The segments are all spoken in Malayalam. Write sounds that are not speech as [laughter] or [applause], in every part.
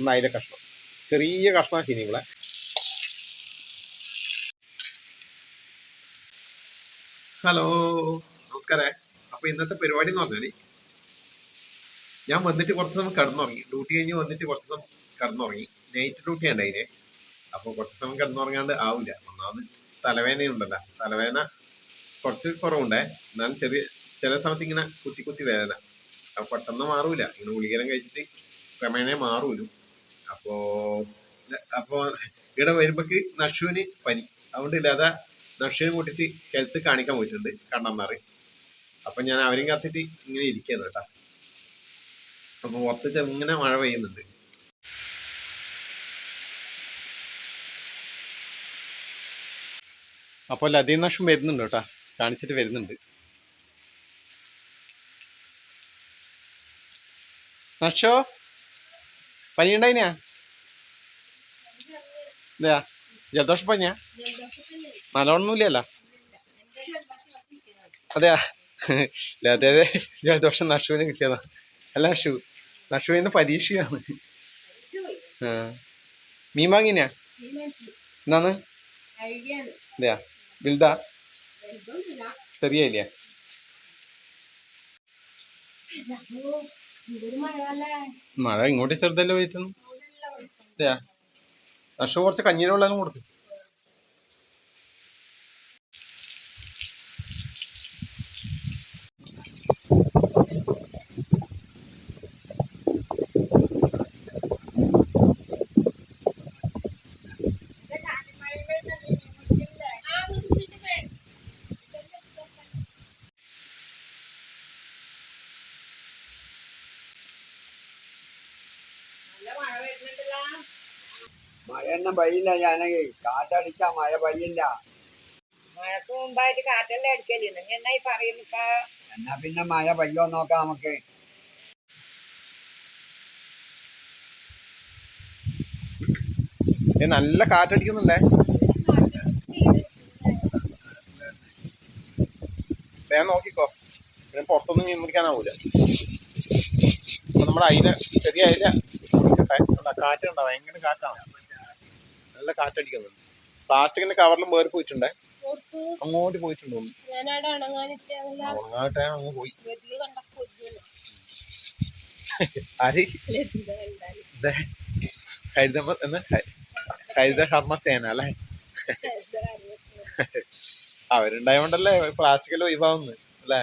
ഒന്ന് അയില കഷ്ണം. ചെറിയ ആക്കി ഇവിടെ. ഹലോ നമസ്കാരം. അപ്പൊ ഇന്നത്തെ പരിപാടി എന്ന് പറഞ്ഞാൽ ഞാൻ വന്നിട്ട് കുറച്ച് സമയം കിടന്നുറങ്ങി. ഡ്യൂട്ടി കഴിഞ്ഞ് വന്നിട്ട് കുറച്ച് സമയം കിടന്നുറങ്ങി. നൈറ്റ് ഡ്യൂട്ടി ഉണ്ട് അതിന്. അപ്പൊ കുറച്ച് സമയം കിടന്നുറങ്ങാണ്ട് ആവില്ല ഒന്നാമത് തലവേദനയുണ്ടല്ലോ. തലവേദന കുറച്ച് കുറവുണ്ടേ. എന്നാലും ചെറിയ ചില സമയത്ത് ഇങ്ങനെ കുത്തി കുത്തി വേദന. അപ്പൊ പെട്ടെന്ന് മാറൂല. ഇങ്ങനെ ഗുളികരം കഴിച്ചിട്ട് ക്രമേണ മാറൂലും. അപ്പോ അപ്പോ ഇവിടെ വരുമ്പോക്ക് നഷുവിന് പനി. അതുകൊണ്ട് ഇല്ലാതെ നഷുവിനെ കൂട്ടിട്ട് ഹെൽത്ത് കാണിക്കാൻ പോയിട്ടുണ്ട് കണ്ണന്മാറി അപ്പൊ ഞാൻ അവരെയും കാത്തിട്ട് ഇങ്ങനെ ഇരിക്കുന്നു കേട്ടാ. അപ്പൊ പുറത്ത് ചെങ്ങനെ മഴ പെയ്യുന്നുണ്ട്. അപ്പോൾ ലതീ നഷം വരുന്നുണ്ട് കേട്ടാ. കാണിച്ചിട്ട് വരുന്നുണ്ട്. നഷോ? പനിയുണ്ടായിനാ? ഇതാ ജലദോഷ പനിയാ? നല്ലോണമൊന്നുമില്ലല്ലോ അതെയാ? അതെ ജലദോഷം നഷുവിന് കിട്ടിയതാ. അല്ല നഷു നഷുവിന് പരീക്ഷയാണ്. ആ. മീൻ വാങ്ങിനാ? എന്നാന്ന് ഇതെയാ വലുതാ? ചെറിയ മഴ ഇങ്ങോട്ട് ചെറുതല്ലേ പോയിട്ടുന്നു പക്ഷെ കുറച്ച് കഞ്ഞീര വെള്ളം കൊടുക്കും. മഴയൊന്നും പെയ്യില്ല ഞാനേ. കാറ്റടിച്ചാ മഴ പെയ്യില്ല. മഴക്ക് മുമ്പായിട്ട് കാറ്റെല്ലാം അടിക്കൽ. നിങ്ങൾ എന്നായി പറയുന്നിക്ക എന്നാ പിന്നെ മഴ പെയ്യോ നോക്കാം നമുക്ക്. നല്ല കാറ്റടിക്കുന്നുണ്ടേ. വേഗം നോക്കിക്കോ. പിന്നെ പുറത്തൊന്നും മീൻ പിടിക്കാനാവൂല അപ്പൊ നമ്മുടെ അയില ചെറിയ അയില കണ്ടോ, കാറ്റുണ്ടോ? ഭയങ്കര കാറ്റാണ്. നല്ല കാറ്റടിക്കുന്നുണ്ട്. പ്ലാസ്റ്റിക്കിന്റെ കവറിലും വേറെ പോയിട്ടുണ്ടേ. അങ്ങോട്ട് പോയിട്ടുണ്ട് ഉണങ്ങാട്ടെ അങ്ങ് പോയി. [laughs] ഹരിതമ എന്ന് ഹ- ഹരിത കർമ്മസേന അല്ലേ. [laughs] അവരുണ്ടായോണ്ടല്ലേ പ്ലാസ്റ്റിക്കെല്ലാം ഒഴിവാകുന്നു അല്ലേ?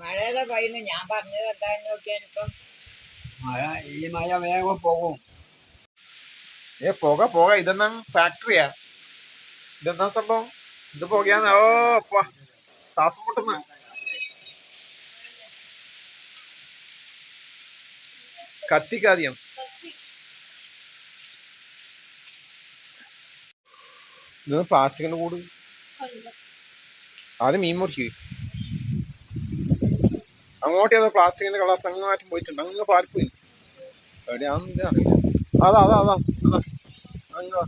മഴയുടെ പയ്യുന്നു. ഞാൻ പറഞ്ഞത് എന്താന്ന് നോക്കിയാനിപ്പം മഴ ഈ മഴ വേഗം പോകും. ഏ പോക പോക ഇതെന്നാ ഫാക്ടറിയാ ഇതെന്നാ സംഭവം? ഇത് പോകയാന്ന്. ഓ ശ്വാസം മുട്ടുന്ന. കത്തിക്കാദ്യം ഇത് പ്ലാസ്റ്റിക്കിന്റെ കൂട്. ആദ്യം മീൻ മുറിക്ക്. അങ്ങോട്ട് ഏതോ പ്ലാസ്റ്റിക്കിന്റെ കളർ അങ്ങാറ്റും പോയിട്ടുണ്ട്. അങ്ങ് പാർപ്പില്ല എവിടെയാണെന്ന് അറിയില്ല. അതാ അതാ അതാ അതാ. അങ്ങ്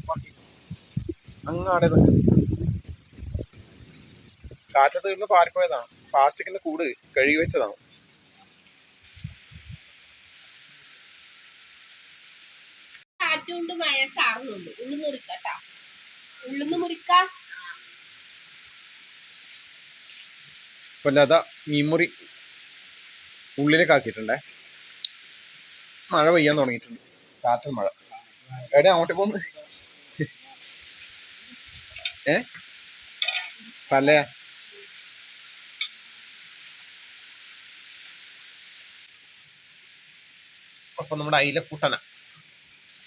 അങ്ങ് അവിടെ കാറ്റത്ത് നിന്ന് പാറിപ്പോയതാണ്. പ്ലാസ്റ്റിക്കിന്റെ കൂട് കഴുകി വെച്ചതാണ്. കാറ്റുകൊണ്ട് മഴ ചാറുന്നുണ്ട്. ഉള്ളിന്ന് മുറിക്കട്ടാ ഉള്ളിന്ന് മുറിക്ക. അപ്പൊ ലത മീൻമുറി. ഉള്ളിലേക്ക് ആക്കിയിട്ടുണ്ടേ മഴ പെയ്യാൻ തുടങ്ങിയിട്ടുണ്ട്. ചാറ്റൽ മഴ. എവിടെ അങ്ങോട്ട് പോന്ന്. ഏ? പല അപ്പൊ നമ്മുടെ അയിലക്കുട്ടന.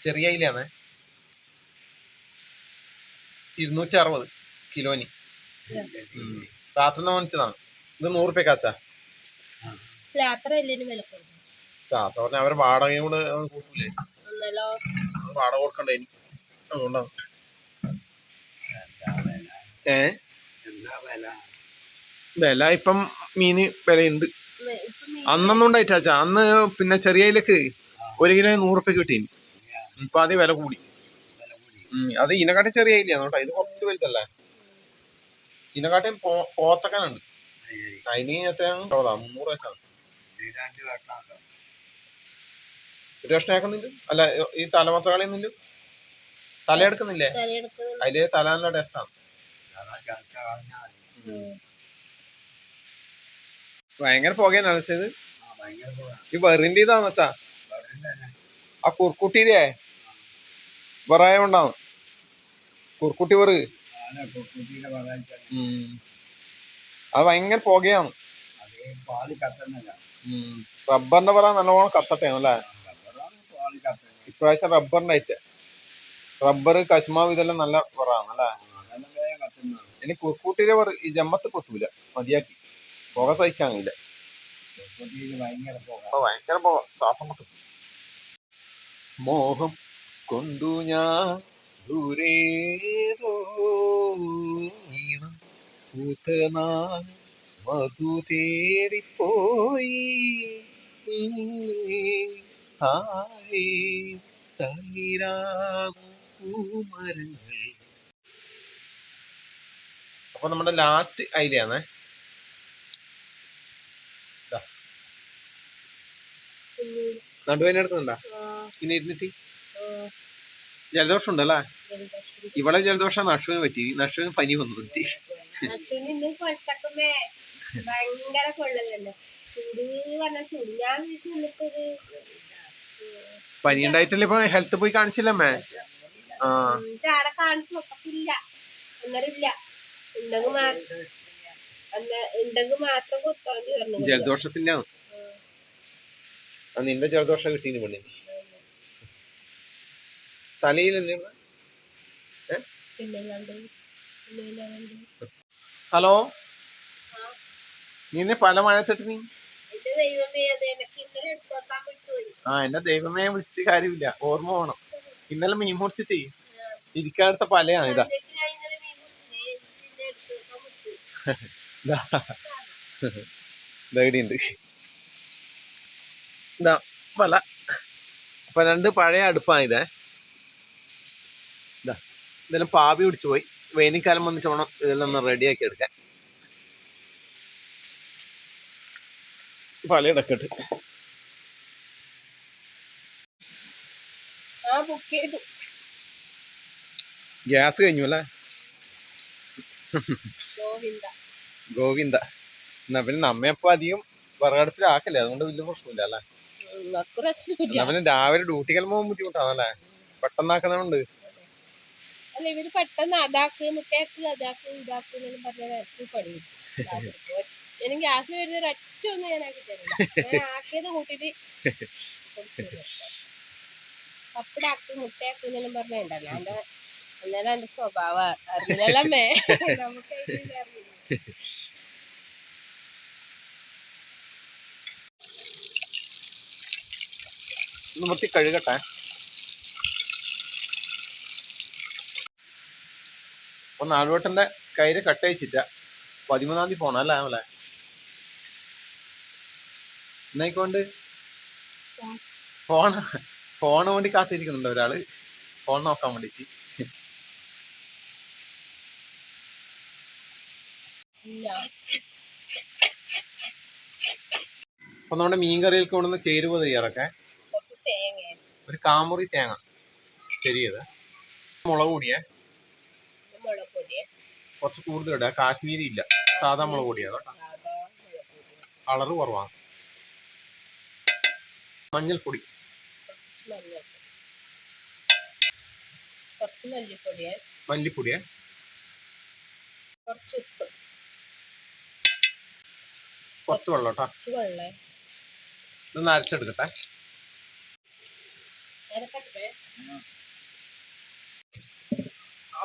ചെറിയ അയിലാണ്. ഇരുന്നൂറ്റി അറുപത് കിലോന്. രാത്രി വാങ്ങിച്ചതാണ്. ഇത് നൂറുപ്യ റുപ്യ കാച്ചാ എല്ലിന് വില കൊടുക്കും അവരെ വാടകയും കൂടെ കൂട്ടൂലേ? അത് വാടക കൊടുക്കണ്ടേ അതുകൊണ്ടാണ് ഏ? വില? വില ഇപ്പം മീന് വിലയുണ്ട്. മെ- ഇപ്പൊ മീൻ അന്നൊന്നും ഉണ്ടായിട്ട. അന്ന് പിന്നെ ചെറിയ ഇലക്ക് ഒരു കിലോ നൂറ് റുപ്യ കിട്ടീനി. ഇപ്പൊ അത് വില കൂടി. വില കൂടി ഉം, അത് ഇതിനെക്കാട്ടി ചെറിയ കേട്ടോ. ഇത് കുറച്ച് വലുതല്ലേ? ഇനക്കാട്ടി പോത്തക്കാനുണ്ട്. അതിന് എത്രയാണ്? മുന്നൂറ് വെച്ചാണ് ഒരു അല്ല ഈ തല മാത്രം കളയുന്നില്ല തല എടുക്കുന്നില്ലേ തലയെടുക്കുന്നത് അതിൽ തല നല്ല ടേസ്റ്റാണ് ഭയങ്കര പുകയാണ്. അലസിയത് ഈ വെറിന്റെ ഇതാന്ന് വെച്ചാ ആ കുർക്കുട്ടിയിലേ വെറായ ഉണ്ടാവും കുർക്കുട്ടി വെറു. അത് ഭയങ്കര പുകയാണ്. പാൽ കത്തുന്നില്ല. റബ്ബറിന്റെ പറ നല്ലോണം കത്തട്ടെ. അല്ലേ ഇപ്രാവശ്യം റബ്ബറിന്റെ ഐറ്റം റബ്ബർ കശുമാവ് ഇതെല്ലാം നല്ല പറയാണ് അല്ലേ ഇനി കുറുക്കൂട്ടിയിലെ പറ ഈ ജമ്മത്ത് കൊത്തൂല മതിയാക്കി. പുക സഹിക്കാൻ കഴിയില്ല ഭയങ്കര പോകാം. ശ്വാസം മുട്ടും. മോഹം കൊണ്ടു ഞാൻ ദൂരേതോ ഈണം മധു തേടിപ്പോയി. താഴെ അപ്പൊ നമ്മുടെ ലാസ്റ്റ് ഐഡിയ നടുവേന എടുക്കുന്നുണ്ടാ? പിന്നെ ഇരുന്നിട്ട്. ജലദോഷം ഉണ്ടല്ലേ ഇവിടെ ജലദോഷം നഷുവിന് പറ്റി. നഷുവിന് പനി വന്നു. പറ്റി ഭയങ്കര കൊള്ളലല്ലേ? ചൂട് പറഞ്ഞ ചൂട് ഞാൻ വീട്ടിൽ നിന്നിട്ടൊരു പനി ഉണ്ടായിട്ടല്ലേ ഇപ്പൊ? ഹെൽത്ത് പോയി കാണിച്ചില്ലമ്മേ? ആ. എന്നിട്ട് ആടെ കാണിച്ചു നോക്കത്തില്ല അന്നേരം ഇല്ല ഉണ്ടെങ്കിൽ മാത്രം ഉണ്ടെങ്കിൽ മാത്രം കൊടുത്താൽ മതി പറഞ്ഞു ജലദോഷത്തിന്റെ നിന്റെ ജലദോഷം കിട്ടീന് പെണ്ണിന് തലയിൽ ഹലോ? നിന്നെ പല മഴത്തിട്ട് നീ ആ എന്നെ ദൈവമേ വിളിച്ചിട്ട് കാര്യമില്ല. ഓർമ്മ വേണം. ഇന്നലെ മീൻ മുറിച്ചിട്ട്. ഇരിക്കാടുത്ത പലയാണ് ഇതാ. ഇവിടെയുണ്ട് ഇതാ. പല അപ്പൊ രണ്ട് പഴയ അടുപ്പാണ് ഇതേ. ഇതാ ഇതെല്ലാം പാവി പിടിച്ചു പോയി. വേനൽക്കാലം വന്നിട്ട് വേണം ഇതെല്ലാം ഒന്ന് റെഡിയാക്കി എടുക്കാൻ. പല ഇടക്കെട്ട് ആ ബുക്ക് ഗ്യാസ് കഴിഞ്ഞു അല്ലേ? ഗോവിന്ദ. എന്നാ പിന്നെ നമ്മയപ്പോ അധികം വിറകടുപ്പിലാക്കല്ലേ? അതുകൊണ്ട് വലിയ പ്രശ്നമില്ല അല്ലേ? എന്നാ പിന്നെ രാവിലെ ഡ്യൂട്ടി പോകുമ്പോൾ ബുദ്ധിമുട്ടാണല്ലേ? പെട്ടെന്നാക്കുന്നുണ്ട് അല്ല ഇവർ പെട്ടെന്ന് അതാക്ക് മുട്ടയാക്ക് അതാക്ക് ഇതാക്ക് എന്നെല്ലാം പറഞ്ഞ പണി എനിക്ക് ഗ്യാസ് വരുന്ന ഒരൊറ്റ ഒന്നും ഞാൻ ആക്കി ഞാൻ ആക്കിയത് കൂട്ടിട്ട് പപ്പടാക്ക് മുട്ടയാക്ക് എന്നെല്ലാം പറഞ്ഞുണ്ടല്ലോ എന്റെ അന്നേരം എന്റെ സ്വഭാവം അറിയില്ലല്ലേ നമുക്ക് ഒന്ന് വൃത്തി കഴുകട്ടെ. അപ്പൊ നാടുവട്ടന്റെ കയ്യിൽ കട്ടയച്ചിട്ട പതിമൂന്നാം തീയതി പോണം അല്ലേ അവളെ എന്നായിക്കൊണ്ട്? ഫോൺ. ഫോൺ വേണ്ടി കാത്തിരിക്കുന്നുണ്ട് ഒരാൾ. ഫോൺ നോക്കാൻ വേണ്ടിട്ട്. അപ്പൊ നമ്മുടെ മീൻ കറിയിലേക്ക് കൊണ്ടുവന്ന് ചേരുവ തയ്യാറൊക്കെ ഒരു കാമുറി തേങ്ങ ചെറിയത് മുളക് പൊടിയേ. പൊടി കുറച്ച് കൂടുതൽ ഇടുക കാശ്മീരി ഇല്ല. സാധാ മുളക് പൊടിയാ കേട്ടോ. കളറ് കുറവാണ്. മഞ്ഞൾപ്പൊടി. മഞ്ഞൾ കുറച്ച് മല്ലിപ്പൊടി മല്ലിപ്പൊടിയെ. കുറച്ച് ഉപ്പ്. കുറച്ച് വെള്ളം കേട്ടോ. കുറച്ച് വെള്ളം. ഇതൊന്ന് അരച്ചെടുക്കട്ടെ.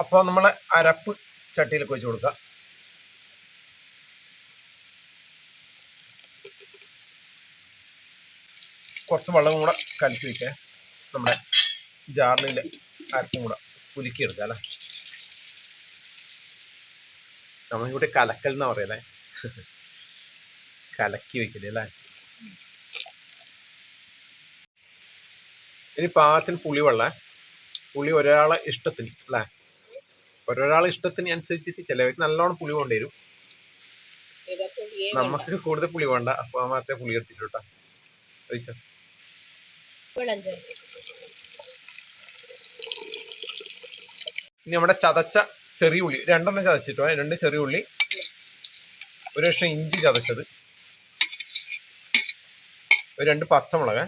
അപ്പോൾ നമ്മളെ അരപ്പ് ചട്ടിയിലേക്ക് വെച്ച് കൊടുക്കുക. കുറച്ച് വെള്ളം കൂടെ കലക്കി വയ്ക്കുക നമ്മുടെ ജാറിലെ അരപ്പും കൂടെ കുലുക്കി എടുക്കുക അല്ലേ? നമ്മളിവിടെ കലക്കൽ എന്നാ പറയല്ലേ കലക്കി വയ്ക്കൽ അല്ലേ? ഇനി പാകത്തിന് പുളിവെള്ളം പുളി ഒരാളെ ഇഷ്ടത്തിന് അല്ലേ? ഓരോരാളെ ഇഷ്ടത്തിന് അനുസരിച്ചിട്ട് ചിലവർക്ക് നല്ലോണം പുളി കൊണ്ടുവരും. നമുക്ക് കൂടുതൽ പുളി വേണ്ട. അപ്പൊ ആ മാത്രമേ പുളി എടുത്തിട്ടു കേട്ടോ. ഇനി നമ്മുടെ ചതച്ച ചെറിയ ഉള്ളി. രണ്ടെണ്ണം ചതച്ചിട്ടോ? രണ്ട് ചെറിയ ഉള്ളി. ഒരു ലക്ഷം ഇഞ്ചി ചതച്ചത്. ഒരു രണ്ട് പച്ചമുളക്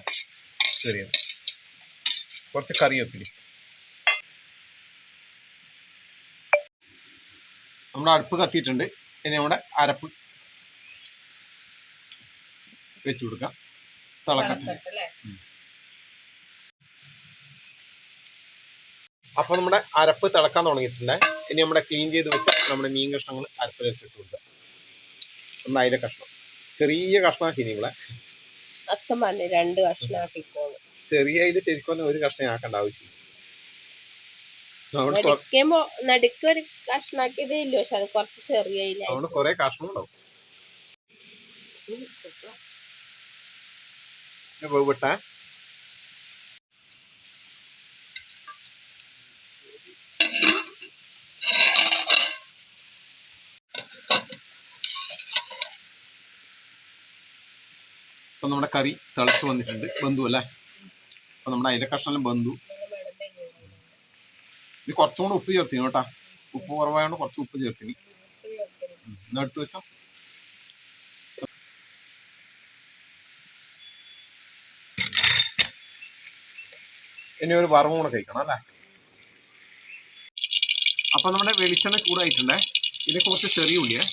ചെറിയത്. കുറച്ച് കറിവേപ്പില നമ്മുടെ അടുപ്പ് കത്തിയിട്ടുണ്ട്. ഇനി നമ്മുടെ അരപ്പ് വെച്ചു കൊടുക്കാം. തിളക്കട്ടെ. തിളക്കട്ടെ അപ്പൊ നമ്മുടെ അരപ്പ് തിളക്കാൻ തുടങ്ങിയിട്ടുണ്ട്. ഇനി നമ്മുടെ ക്ലീൻ ചെയ്ത് വെച്ച് നമ്മുടെ മീൻ കഷ്ണങ്ങൾ അരപ്പിലേക്ക് ഇട്ട് കൊടുക്കുക. നമ്മുടെ അതിലെ കഷ്ണം. ചെറിയ കഷ്ണമാക്കി നിങ്ങളെ അച്ഛൻ പറഞ്ഞു രണ്ട് കഷ്ണാക്കിക്കോളൂ ചെറിയ അതിൽ ശരിക്കും ഒരു കഷ്ണം ആക്കേണ്ട ആവശ്യമില്ല. നടുക്ക് ഒരു കഷ്ണാക്കിയതേ ഇല്ല പക്ഷെ അത് കുറച്ച് ചെറിയ ഇല അതുകൊണ്ട് കുറെ കഷ്ണം ഉണ്ടാവും വേവിട്ടെ ഇപ്പൊ നമ്മുടെ കറി തിളച്ച് വന്നിട്ടുണ്ട്. ബന്ധു അല്ലേ? അപ്പോൾ നമ്മുടെ അയില കഷ്ണം ബന്ധു? ഇത് കുറച്ചും കൂടെ ഉപ്പ് ചേർത്തിന് കേട്ടാ. ഉപ്പ് കുറവായതുകൊണ്ട് കുറച്ച് ഉപ്പ് ചേർത്തിന്. എന്നാ എടുത്ത് വെച്ചോ. ഇനി ഒരു വറവും കൂടെ കഴിക്കണം അല്ലേ? അപ്പോൾ നമ്മുടെ വെളിച്ചെണ്ണ ചൂടായിട്ടുണ്ടേ. ഇതിന് കുറച്ച് ചെറിയ ഉള്ളിയേ.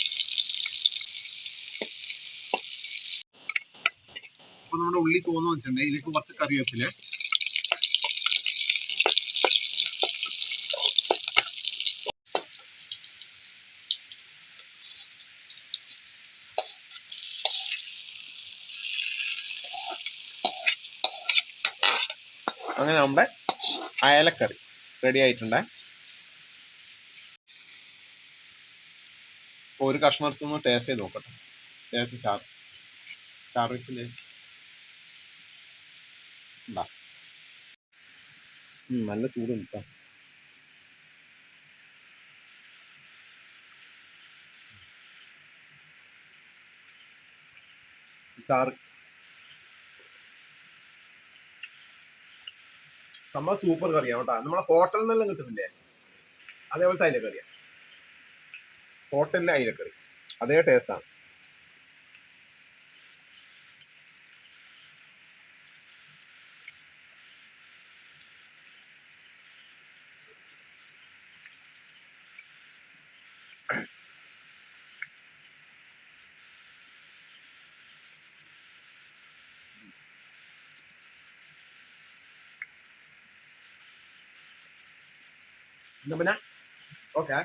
നമ്മുടെ ഉള്ളി തോന്നു വെച്ചിട്ടുണ്ടെങ്കിൽ ഇതിലേക്ക് കുറച്ച് കറിവേപ്പില. അങ്ങനെ നമ്മുടെ അയലക്കറി റെഡി ആയിട്ടുണ്ട്. ഒരു കഷ്ണം എടുത്തൊന്ന് ടേസ്റ്റ് ചെയ്ത് നോക്കട്ടെ. ടേസ്റ്റ് ചാർ ചാറ് വെച്ച് ടേസ്റ്റ് ഉണ്ടാ നല്ല ചൂട് ചാറ്. സംഭവം സൂപ്പർ കറിയാണ് കേട്ടോ. നമ്മളെ ഹോട്ടലിൽ നിന്നെല്ലാം കിട്ടുന്നില്ലേ? അതേപോലത്തെ അയിലക്കറിയാ. ഹോട്ടലിലെ അയിലക്കറി. അതേ ടേസ്റ്റാണ് എന്നാ പിന്നെ ഓക്കെ